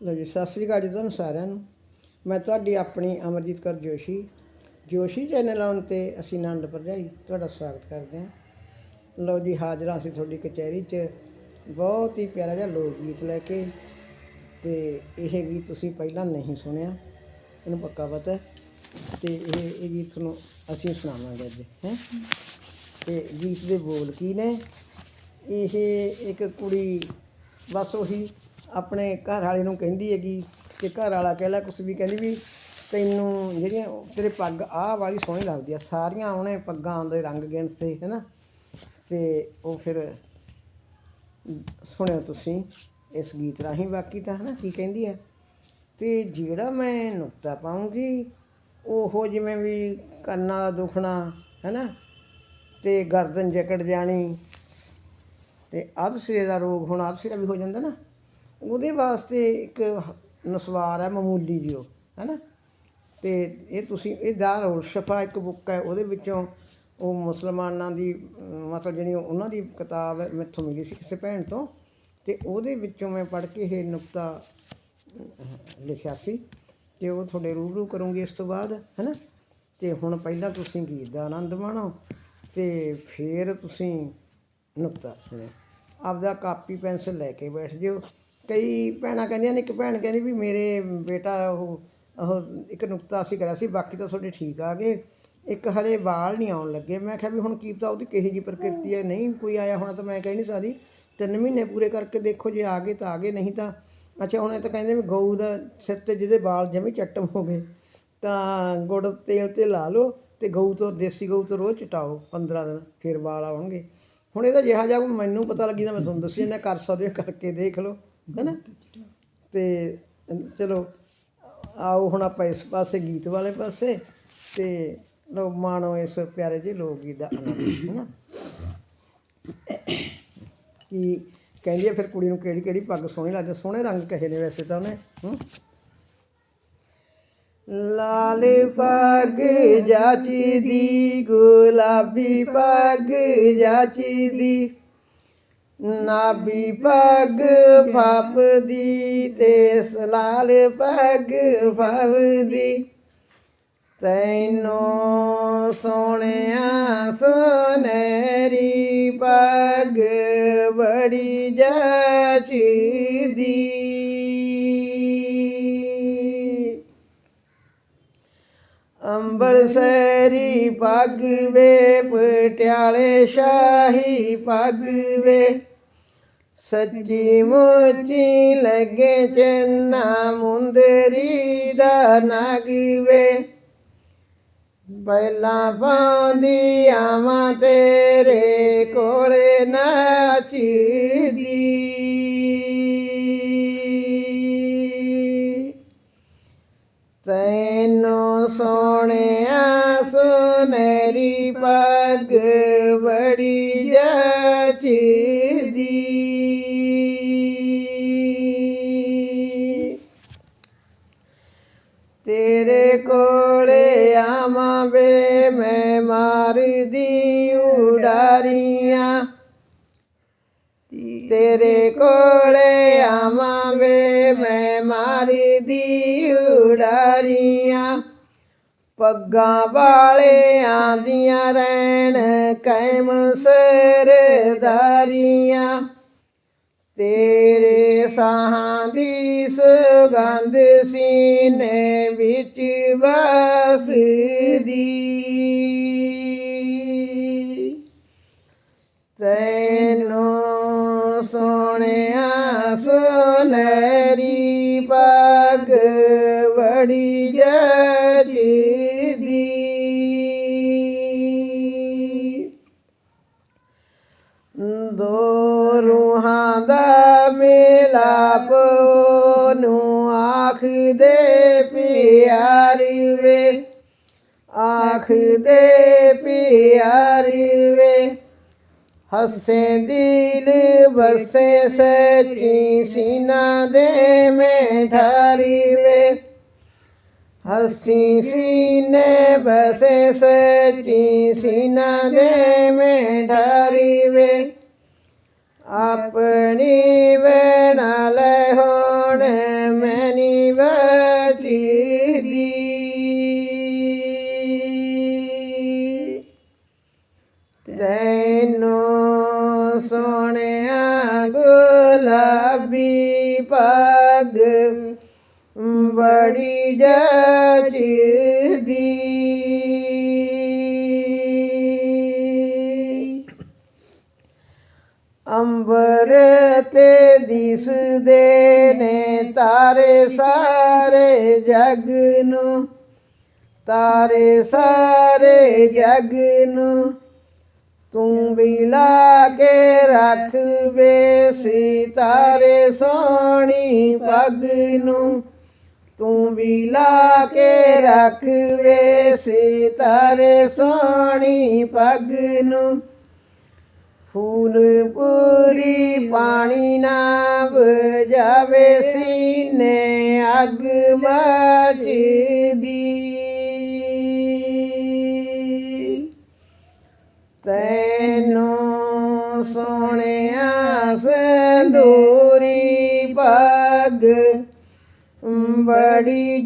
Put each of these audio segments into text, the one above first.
ਲਓ ਜੀ, ਸਤਿ ਸ੍ਰੀ ਅਕਾਲ ਜੀ ਤੁਹਾਨੂੰ ਸਾਰਿਆਂ ਨੂੰ। ਮੈਂ ਤੁਹਾਡੀ ਆਪਣੀ ਅਮਰਜੀਤ ਕੌਰ ਜੋਸ਼ੀ। ਜੋਸ਼ੀ ਚੈਨਲ ਆਉਣ ਤੇ ਅਸੀਂ ਆਨੰਦ ਭਰਜਾਈ ਤੁਹਾਡਾ ਸਵਾਗਤ ਕਰਦੇ ਹਾਂ। ਲਓ ਜੀ, ਹਾਜ਼ਰਾਂ ਅਸੀਂ ਤੁਹਾਡੀ ਕਚਹਿਰੀ 'ਚ। ਬਹੁਤ ਹੀ ਪਿਆਰਾ ਜਿਹਾ ਲੋਕ ਗੀਤ ਲੈ ਕੇ ਤੇ ਇਹ ਗੀਤ ਤੁਸੀਂ ਪਹਿਲਾਂ ਨਹੀਂ ਸੁਣਿਆ, ਇਹਨੂੰ ਪੱਕਾ ਪਤਾ ਹੈ। ਤੇ ਇਹ ਇਹ ਗੀਤ ਤੁਹਾਨੂੰ ਅਸੀਂ ਸੁਣਾਵਾਂਗੇ ਅੱਜ, ਹੈ। ਤੇ ਗੀਤ ਦੇ ਬੋਲ ਕੀ ਨੇ? ਇਹ ਇੱਕ ਕੁੜੀ, ਬਸ ਉਹੀ ਆਪਣੇ ਘਰ ਵਾਲੇ ਨੂੰ ਕਹਿੰਦੀ ਹੈਗੀ ਕਿ ਘਰ ਵਾਲਾ ਕਹਿ ਕਹਿਲਾ ਕੁਛ ਵੀ, ਕਹਿੰਦੀ ਵੀ ਤੈਨੂੰ ਜਿਹੜੀਆਂ ਤੇਰੇ ਪੱਗ ਆਹ ਵਾਲੀ ਸੋਹਣੀ ਲੱਗਦੀ ਆ, ਸਾਰੀਆਂ ਉਹਨੇ ਪੱਗਾਂ ਦੇ ਰੰਗ ਗਿਣਤੇ ਹੈਨਾ? ਤੇ ਉਹ ਫਿਰ ਸੁਣਿਓ ਤੁਸੀਂ ਇਸ ਗੀਤ ਰਾਹੀਂ ਬਾਕੀ ਤਾਂ, ਹਨਾ, ਕੀ ਕਹਿੰਦੀ ਹੈ ਤੇ ਜਿਹੜਾ ਮੈਂ ਨੁਕਤਾ ਪਾਉਂਗੀ, ਉਹ ਜਿਵੇਂ ਵੀ ਕੰਨਾਂ ਦਾ ਦੁਖਣਾ, ਹੈਨਾ? ਤੇ ਗਰਦਨ ਜਕੜ ਜਾਣੀ, ਤੇ ਅੱਧ ਸਿਰੇ ਦਾ ਰੋਗ ਹੁਣ ਅੱਧ ਸਿਰਾ ਵੀ ਹੋ ਜਾਂਦਾ ਨਾ? ਉਹਦੇ ਵਾਸਤੇ ਇੱਕ ਨਸਵਾਰ ਹੈ ਮਾਮੂਲੀ ਜਿਹੀ ਉਹ, ਹੈਨਾ? ਤੇ ਇਹ ਤੁਸੀਂ, ਇਹ ਦਾਰੁਲ ਸ਼ਫਾ ਇੱਕ ਬੁੱਕ ਹੈ, ਉਹਦੇ ਵਿੱਚੋਂ ਉਹ ਮੁਸਲਮਾਨਾਂ ਦੀ, ਮਤਲਬ ਜਿਹੜੀ ਉਹਨਾਂ ਦੀ ਕਿਤਾਬ ਮੈਥੋਂ ਮਿਲੀ ਸੀ ਕਿਸੇ ਭੈਣ ਤੋਂ, ਤੇ ਉਹਦੇ ਵਿੱਚੋਂ ਮੈਂ ਪੜ੍ਹ ਕੇ ਇਹ ਨੁਕਤਾ ਲਿਖਿਆ ਸੀ, ਤੇ ਉਹ ਤੁਹਾਡੇ ਰੂਬਰੂ ਕਰੂੰਗੀ ਇਸ ਤੋਂ ਬਾਅਦ, ਹੈਨਾ? ਤੇ ਹੁਣ ਪਹਿਲਾਂ ਤੁਸੀਂ ਗੀਤ ਦਾ ਆਨੰਦ ਮਾਣੋ, ਤੇ ਫਿਰ ਤੁਸੀਂ ਨੁਕਤਾ ਸੁਣਿਓ। ਆਪਦਾ ਕਾਪੀ, ਪੈਨਸਲ ਲੈ ਕੇ ਬੈਠ ਜਿਓ। ਕਈ ਭੈਣਾਂ ਕਹਿੰਦੀਆਂ ਨੇ, ਇੱਕ ਭੈਣ ਕਹਿੰਦੀ ਵੀ ਮੇਰੇ ਬੇਟਾ ਉਹ ਉਹ ਇੱਕ ਨੁਕਤਾ ਅਸੀਂ ਕਰਿਆ ਸੀ, ਬਾਕੀ ਤਾਂ ਤੁਹਾਡੇ ਠੀਕ ਆ ਗਏ। ਇੱਕ ਹਲੇ ਵਾਲ ਨਹੀਂ ਆਉਣ ਲੱਗੇ। ਮੈਂ ਕਿਹਾ ਵੀ ਹੁਣ ਕੀ ਪਤਾ ਉਹਦੀ ਕਿਹੋ ਜੀ ਪ੍ਰਕਿਰਤੀ ਹੈ। ਨਹੀਂ, ਕੋਈ ਆਇਆ ਹੋਣਾ ਤਾਂ ਮੈਂ ਕਹਿ ਨਹੀਂ ਸਕਦੀ। ਤਿੰਨ ਮਹੀਨੇ ਪੂਰੇ ਕਰਕੇ ਦੇਖੋ, ਜੇ ਆ ਗਏ ਤਾਂ ਆ ਗਏ, ਨਹੀਂ ਤਾਂ, ਅੱਛਾ, ਹੁਣ ਇਹ ਤਾਂ ਕਹਿੰਦੇ ਵੀ ਗਊ ਦਾ ਸਿਰ ਤੇ ਜਿਹਦੇ ਵਾਲ ਜਮੀ ਚੱਟਮ ਹੋ ਗਏ, ਤਾਂ ਗੁੜ ਤੇਲ ਤੇ ਲਾ ਲਓ ਤੇ ਗਊ ਤੋਂ, ਦੇਸੀ ਗਊ ਤੋਂ ਰੋਜ਼ ਚਟਾਓ 15 ਦਿਨ, ਫਿਰ ਵਾਲ ਆਉਣਗੇ। ਹੁਣ ਇਹਦਾ ਜਿਹਾ ਜਿਹਾ ਮੈਨੂੰ ਪਤਾ ਲੱਗੀ ਤਾਂ ਮੈਂ ਤੁਹਾਨੂੰ ਦੱਸੀ ਜਾਂਦਾ, ਕਰ ਸਕਦੇ ਹੋ, ਕਰਕੇ ਦੇਖ ਲਓ। ਹੈਨਾ ਤੇ ਚਲੋ, ਆਓ ਹੁਣ ਆਪਾਂ ਇਸ ਪਾਸੇ ਗੀਤ ਵਾਲੇ ਪਾਸੇ ਤੇ ਲੋ ਮਾਣੋ ਇਸ ਪਿਆਰੇ ਜਿਹੇ ਲੋਕ ਗੀਤ ਦਾ ਆਨੰਦ ਹੈਨਾ ਕਿ ਕਹਿੰਦੀ ਹੈ ਫਿਰ ਕੁੜੀ ਨੂੰ ਕਿਹੜੀ ਕਿਹੜੀ ਪੱਗ ਸੋਹਣੀ ਲੱਗਦੀ ਸੋਹਣੇ ਰੰਗ ਕਹੇ ਨੇ ਵੈਸੇ ਤਾਂ ਉਹਨੇ, ਹੂੰ? ਲਾਲ ਪੱਗ ਜਾਚੀ ਦੀ, ਗੁਲਾਬੀ ਪੱਗ ਜਾਚੀ ਦੀ ਨਾਭੀ ਪੱਗ ਫੱਬਦੀ ਤੇ ਸਲਾਲ ਪੱਗ ਫੱਬਦੀ ਤੈਨੂੰ ਸੋਹਣਿਆ ਸੁਨਹਿਰੀ ਪੱਗ ਬੜੀ ਜਚਦੀ ਅੰਬਰਸਰੀ ਪੱਗ ਵੇ, ਪਟਿਆਲੇ ਸ਼ਾਹੀ ਪੱਗ ਵੇ। ਸੱਚੀ ਮੁੱਚੀ ਲੱਗੇ ਚੰਨਾ ਮੁੰਦਰੀ ਦਾ ਨਗ ਵੇ ਪਹਿਲਾਂ ਪਾਉਂਦੀ ਆਵਾਂ ਤੇਰੇ ਕੋਲੇ ਨਾਚਦੀ ਤੈਨੂੰ ਸੋਹਣਿਆ ਸੁਨਹਿਰੀ ਪੱਗ ਬੜੀ ਜਚਦੀ ਵੇ ਮੈਂ ਮਾਰਦੀ ਉਡਾਰੀਆਂ। ਤੇਰੇ ਕੋਲੇ ਆਵਾਂ ਵੇ ਮੈਂ ਮਾਰਦੀ ਉਡਾਰੀਆਂ। ਪੱਗਾਂ ਵਾਲੇ ਦੀਆਂ ਰਹਿਣ ਕਾਇਮ ਸਰਦਾਰੀਆਂ। ਤੇਰੇ ਸਾਹਾਂ ਦੀ ਸੁਗੰਧ ਸੀਨੇ ਵਿੱਚ ਵਸਦੀ। ਤੈਨੂੰ ਸੋਹਣਿਆ ਸੁਨਹਿਰੀ ਪੱਗ ਬੜੀ ਜਚਦੀ ਮਿਲਾਪ ਨੂੰ ਆਖ ਦੇ ਪਿਆਰੀ ਵੇ, ਆਖਦੇ ਪਿਆਰੀ ਵੇ। ਹੱਸੇ ਦਿਲ ਬਸੇ ਸੱਚੀ ਸੀਨਾ ਦੇ ਮੈਂ ਠਾਰੀ ਵੇ। ਹੱਸੀ ਸੀਨੇ ਬਸੇ ਸੱਚੀ ਸੀਨਾ ਦੇ ਮੈਂ ਠਾਰੀ ਵੇ। ਆਪਣੀ ਬਣਾ ਲੈ ਹੁਣ ਮੈਨੀ ਦੀ ਤੈਨੂੰ ਸੋਹਣਿਆ ਗੁਲਾਬੀ ਪੱਗ ਬੜੀ ਜਚਦੀ। ਅੰਬਰ ਤੇ ਦਿਸਦੇ ਨੇ ਤਾਰੇ ਸਾਰੇ ਜਗ ਨੂੰ, ਤਾਰੇ ਸਾਰੇ ਜਗ ਨੂੰ। ਤੂੰ ਵੀ ਲਾ ਕੇ ਰੱਖ ਵੇ ਸਿਤਾਰੇ ਸੋਣੀ ਪੱਗ ਨੂੰ। ਤੂੰ ਵੀ ਲਾ ਕੇ ਰੱਖ ਵੇ ਸਿਤਾਰੇ ਸੋਣੀ ਪੱਗ ਨੂੰ। ਫੂਲ ਪੂਰੀ ਪਾਣੀ ਨਾ ਬੁਝਾਵੇ ਸੀਨੇ ਅੱਗ ਮਚਦੀ। ਤੈਨੂੰ ਸੋਹਣਿਆ ਸੰਦੂਰੀ ਪੱਗ ਬੜੀ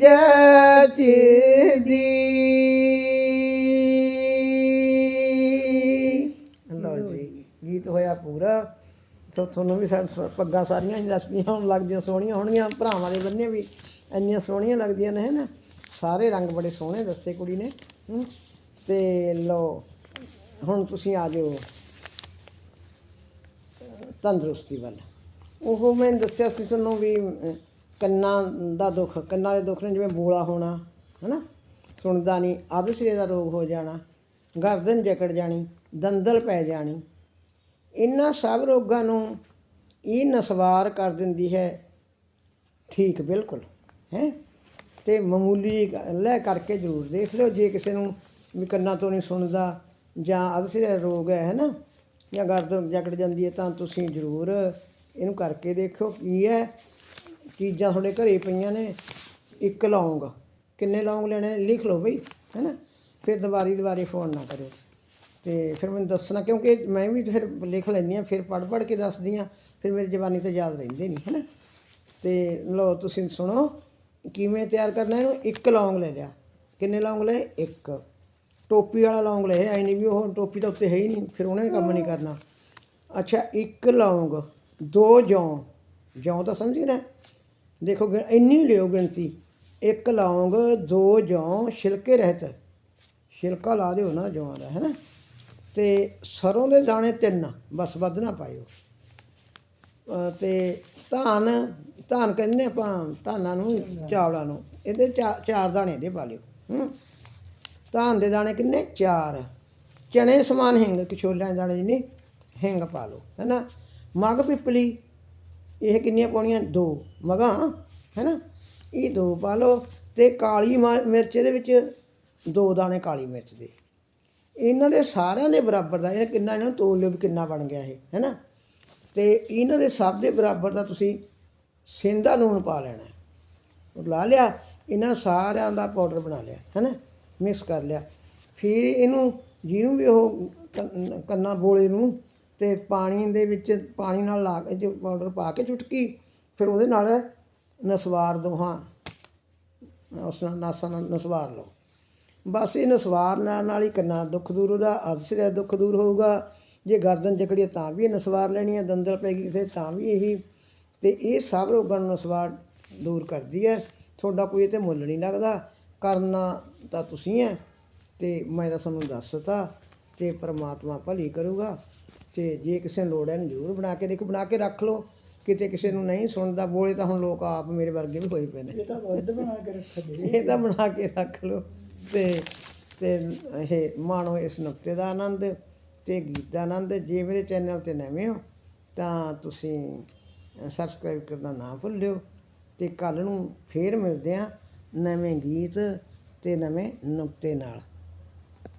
ਹੋਇਆ ਪੂਰਾ ਤੁਹਾਨੂੰ ਵੀ ਸਾ- ਪੱਗਾਂ ਸਾਰੀਆਂ ਹੀ ਦੱਸਦੀਆਂ ਹੋਣ, ਲੱਗਦੀਆਂ ਸੋਹਣੀਆਂ ਹੋਣਗੀਆਂ, ਭਰਾਵਾਂ ਦੇ ਬੰਨੇ ਵੀ ਇੰਨੀਆਂ ਸੋਹਣੀਆਂ ਲੱਗਦੀਆਂ ਨੇ, ਹੈਨਾ? ਸਾਰੇ ਰੰਗ ਬੜੇ ਸੋਹਣੇ ਦੱਸੇ ਕੁੜੀ ਨੇ ਤੇ ਲਓ, ਹੁਣ ਤੁਸੀਂ ਆ ਜਾਓ ਤੰਦਰੁਸਤੀ ਵੱਲ। ਉਹ ਮੈਂ ਦੱਸਿਆ ਸੀ ਤੁਹਾਨੂੰ ਵੀ ਕੰਨਾਂ ਦਾ ਦੁੱਖ, ਕੰਨਾਂ ਦੇ ਦੁੱਖ ਨੇ ਜਿਵੇਂ ਬੋਲਾ ਹੋਣਾ, ਹੈਨਾ? ਸੁਣਦਾ ਨਹੀਂ ਅੱਧ ਦਾ ਰੋਗ ਹੋ ਜਾਣਾ, ਗਰਦਨ ਜਕੜ ਜਾਣੀ, ਦੰਦਲ ਪੈ ਜਾਣੀ। ਇਹਨਾਂ ਸਭ ਰੋਗਾਂ ਨੂੰ ਇਹ ਨਸਵਾਰ ਕਰ ਦਿੰਦੀ ਹੈ। ਠੀਕ, ਬਿਲਕੁਲ, ਹੈ? ਤੇ ਮਾਮੂਲੀ ਲੈ ਕਰਕੇ ਜ਼ਰੂਰ ਦੇਖ ਲਿਓ, ਜੇ ਕਿਸੇ ਨੂੰ ਵੀ ਕੰਨਾਂ ਤੋਂ ਨਹੀਂ ਸੁਣਦਾ ਜਾਂ ਅਦਸਿਰ ਰੋਗ ਹੈ, ਹੈਨਾ? ਜਾਂ ਗਰਦਨ ਜਕੜ ਜਾਂਦੀ ਹੈ, ਤਾਂ ਤੁਸੀਂ ਜ਼ਰੂਰ ਇਹਨੂੰ ਕਰਕੇ ਦੇਖਿਓ ਕੀ ਹੈ। ਚੀਜ਼ਾਂ ਤੁਹਾਡੇ ਘਰੇ ਪਈਆਂ ਨੇ, ਇੱਕ ਲੌਂਗ। ਕਿੰਨੇ ਲੌਂਗ ਲੈਣੇ ਨੇ? ਲਿਖ ਲਓ ਬਈ, ਹੈਨਾ? ਫਿਰ ਦੁਬਾਰੀ ਦੁਬਾਰੀ ਫੋਨ ਨਾ ਕਰਿਓ। ਤੇ ਫਿਰ ਮੈਨੂੰ ਦੱਸਣਾ, ਕਿਉਂਕਿ ਮੈਂ ਵੀ ਫਿਰ ਲਿਖ ਲੈਂਦੀ ਹਾਂ, ਫਿਰ ਪੜ੍ਹ ਪੜ੍ਹ ਕੇ ਦੱਸਦੀ ਹਾਂ, ਫਿਰ ਮੇਰੀ ਜ਼ਬਾਨੀ ਤੇ ਯਾਦ ਰਹਿੰਦੇ ਨਹੀਂ ਹੈਨਾ ਤੇ ਲਓ, ਤੁਸੀਂ ਸੁਣੋ, ਕਿਵੇਂ ਤਿਆਰ ਕਰਨਾ ਇਹਨੂੰ? ਇੱਕ ਲੌਂਗ ਲੈ ਲਿਆ। ਕਿੰਨੇ ਲੌਂਗ ਲਏ? ਇੱਕ। ਟੋਪੀ ਵਾਲਾ ਲੌਂਗ ਲਏ, ਐ ਨਹੀਂ ਵੀ ਉਹ ਟੋਪੀ ਤਾਂ ਉੱਤੇ ਹੈ ਹੀ ਨਹੀਂ, ਫਿਰ ਉਹਨਾਂ ਨੇ ਕੰਮ ਨਹੀਂ ਕਰਨਾ। ਅੱਛਾ, ਇੱਕ ਲੌਂਗ, ਦੋ ਜੌਂ। ਜੌਂ ਤਾਂ ਸਮਝੀ ਨਾ? ਦੇਖੋ ਗਿਣ- ਇੰਨੀ ਲਿਓ ਗਿਣਤੀ। ਇੱਕ ਲੌਂਗ, ਦੋ ਜੌਂ, ਛਿਲਕੇ ਰਹਿਤ। ਛਿਲਕਾ ਲਾ ਦਿਓ ਨਾ ਜੌਂ ਦਾ ਹੈ ਨਾ? ਤੇ ਸਰੋਂ ਦੇ ਦਾਣੇ ਤਿੰਨ ਬਸ ਵੱਧ ਨਾ ਪਾਇਓ। ਅ, ਤੇ ਧਾਨ ਧਾਨ ਕਹਿੰਦੇ ਆਪਾਂ ਧਾਨਾਂ ਨੂੰ ਚਾਵਲਾਂ ਨੂੰ ਇਹਦੇ ਚਾ- ਚਾਰ ਦਾਣੇ ਇਹਦੇ ਪਾ ਲਿਓ ਹੂੰ। ਧਾਨ ਦੇ ਦਾਣੇ ਕਿੰਨੇ? ਚਾਰ। ਚਣੇ ਸਮਾਨ ਹਿੰਗ ਕਿਛੋਲਿਆਂ ਦੇ ਦਾਣੇ ਜਿੰਨੇ ਹਿੰਗ ਪਾ ਲਓ ਹੈਨਾ। ਮਗ ਪਿਪਲੀ ਇਹ ਕਿੰਨੀਆਂ ਪਾਉਣੀਆਂ? ਦੋ ਮਗਾਂ ਹੈਨਾ। ਇਹ ਦੋ ਪਾ ਲਓ ਤੇ ਕਾਲੀ ਮਾ- ਮਿਰਚ ਦੇ ਵਿੱਚ ਦੋ ਦਾਣੇ ਕਾਲੀ ਮਿਰਚ ਦੇ। ਇਹਨਾਂ ਦੇ ਸਾਰਿਆਂ ਦੇ ਬਰਾਬਰ ਦਾ, ਇਹ ਕਿੰਨਾ ਇਹਨਾਂ ਨੂੰ ਤੋਲ ਲਿਓ ਵੀ ਕਿੰਨਾ ਬਣ ਗਿਆ ਇਹ, ਹੈਨਾ? ਤੇ ਇਹਨਾਂ ਦੇ ਸਭ ਦੇ ਬਰਾਬਰ ਦਾ ਤੁਸੀਂ ਸਿੰਦਾ ਲੂਣ ਪਾ ਲੈਣਾ ਉਹ ਲਾ ਲਿਆ, ਇਹਨਾਂ ਸਾਰਿਆਂ ਦਾ ਪਾਊਡਰ ਬਣਾ ਲਿਆ, ਹੈਨਾ? ਮਿਕਸ ਕਰ ਲਿਆ। ਫਿਰ ਇਹਨੂੰ ਜਿਹਨੂੰ ਵੀ ਉਹ ਕੰਨ- ਕੰਨਾਂ ਬੋਲੇ ਨੂੰ ਤੇ ਪਾਣੀ ਦੇ ਵਿੱਚ, ਪਾਣੀ ਨਾਲ ਲਾ ਕੇ ਜੋ ਪਾਊਡਰ ਪਾ ਕੇ ਚੁਟਕੀ, ਫਿਰ ਉਹਦੇ ਨਾਲ ਨਸਵਾਰ ਦੋਹਾਂ, ਉਸ ਨਾਲ ਨਾਸਾ ਨਾਲ ਨਸਵਾਰ ਲਓ। ਬਸ ਇਹ ਨਸਵਾਰ ਨਾਲ ਨਾਲ ਹੀ ਕੰਨਾਂ ਦਾ ਦੁੱਖ ਦੂਰ ਉਹਦਾ ਅਦਸਿਰ ਦਾ ਦੁੱਖ ਦੂਰ ਹੋਊਗਾ। ਜੇ ਗਰਦਨ ਜਕੜੀ ਤਾਂ ਵੀ ਇਹ ਨਸਵਾਰ ਲੈਣੀ ਹੈ ਦੰਦਲ ਪੈ ਗਈ ਕਿਸੇ ਤਾਂ ਵੀ ਇਹੀ। ਤੇ ਇਹ ਸਭ ਰੋਗਾਂ ਨੂੰ ਨਸਵਾਰ ਦੂਰ ਕਰਦੀ ਹੈ ਤੁਹਾਡਾ ਕੋਈ ਤੇ ਮੁੱਲ ਨਹੀਂ ਲੱਗਦਾ। ਕਰਨਾ ਤਾਂ ਤੁਸੀਂ ਹੈ ਤੇ ਮੈਂ ਤਾਂ ਤੁਹਾਨੂੰ ਦੱਸਤਾ ਤੇ ਪ੍ਰਮਾਤਮਾ ਭਲੀ ਕਰੂਗਾ। ਤੇ ਜੇ ਕਿਸੇ ਨੂੰ ਲੋੜ ਹੈ ਨੂੰ ਜ਼ਰੂਰ ਬਣਾ ਕੇ ਦੇਖੋ ਬਣਾ ਕੇ ਰੱਖ ਲਓ। ਕਿਤੇ ਕਿਸੇ ਨੂੰ ਨਹੀਂ ਸੁਣਦਾ ਬੋਲੇ ਤਾਂ ਹੁਣ ਲੋਕ ਆਪ ਮੇਰੇ ਵਰਗੇ ਵੀ ਹੋਏ ਪਏ ਨੇ। ਇਹ ਤਾਂ ਬਣਾ ਕੇ ਰੱਖਦੇ। ਇਹ ਤਾਂ ਬਣਾ ਕੇ ਰੱਖ ਲਓ। ਤੇ ਤੇ ਇਹ ਮਾਣੋ ਇਸ ਨੁਕਤੇ ਦਾ ਆਨੰਦ ਤੇ ਗੀਤ ਦਾ ਆਨੰਦ। ਜੇ ਮੇਰੇ ਚੈਨਲ ਤੇ ਨਵੇਂ ਹੋ, ਤਾਂ ਤੁਸੀਂ ਸਬਸਕ੍ਰਾਈਬ ਕਰਨਾ ਨਾ ਭੁੱਲਿਓ ਤੇ ਕੱਲ ਨੂੰ ਫੇਰ ਮਿਲਦੇ ਆ ਨਵੇਂ ਗੀਤ ਤੇ ਨਵੇਂ ਨੁਕਤੇ ਨਾਲ।